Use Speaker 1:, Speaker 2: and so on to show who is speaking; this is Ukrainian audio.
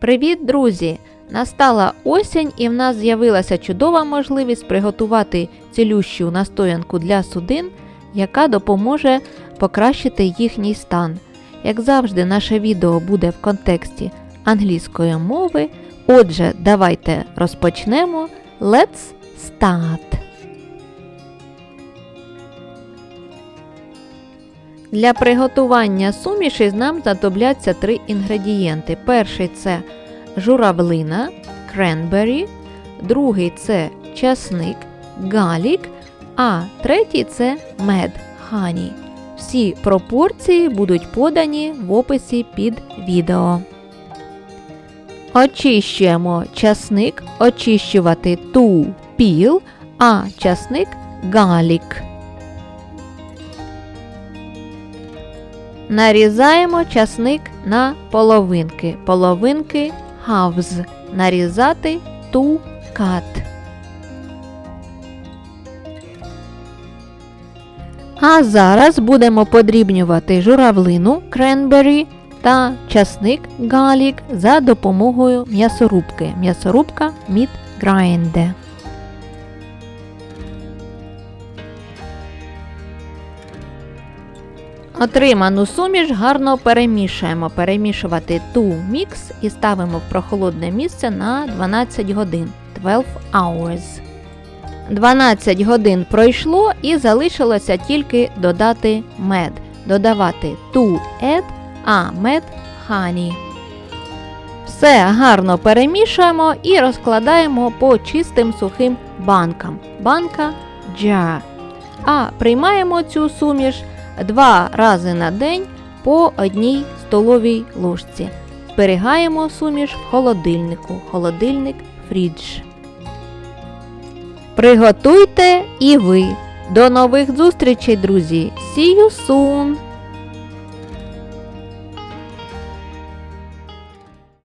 Speaker 1: Привіт, друзі! Настала осінь і в нас з'явилася чудова можливість приготувати цілющу настоянку для судин, яка допоможе покращити їхній стан. Як завжди, наше відео буде в контексті англійської мови. Отже, давайте розпочнемо. Let's start! Для приготування суміші нам знадобляться три інгредієнти. Перший це журавлина, кренбері, другий це часник, галік, а третій це мед, хані. Всі пропорції будуть подані в описі під відео. Очищуємо часник, очищувати ту піл, а часник галік. Нарізаємо часник на половинки. Половинки halves. Нарізати cut. А зараз будемо подрібнювати журавлину кренбері та часник галік за допомогою м'ясорубки. М'ясорубка Meat Отриману суміш гарно перемішуємо. Перемішувати ту мікс і ставимо в прохолодне місце на 12 годин 12 hours. 12 годин пройшло і залишилося тільки додати мед. Додавати ту ед, а мед хані. Все гарно перемішуємо і розкладаємо по чистим сухим банкам. Банка jar. А приймаємо цю суміш два рази на день по одній столовій ложці. Зберігаємо суміш в холодильнику. Холодильник фрідж. Приготуйте і ви. До нових зустрічей, друзі! See you soon!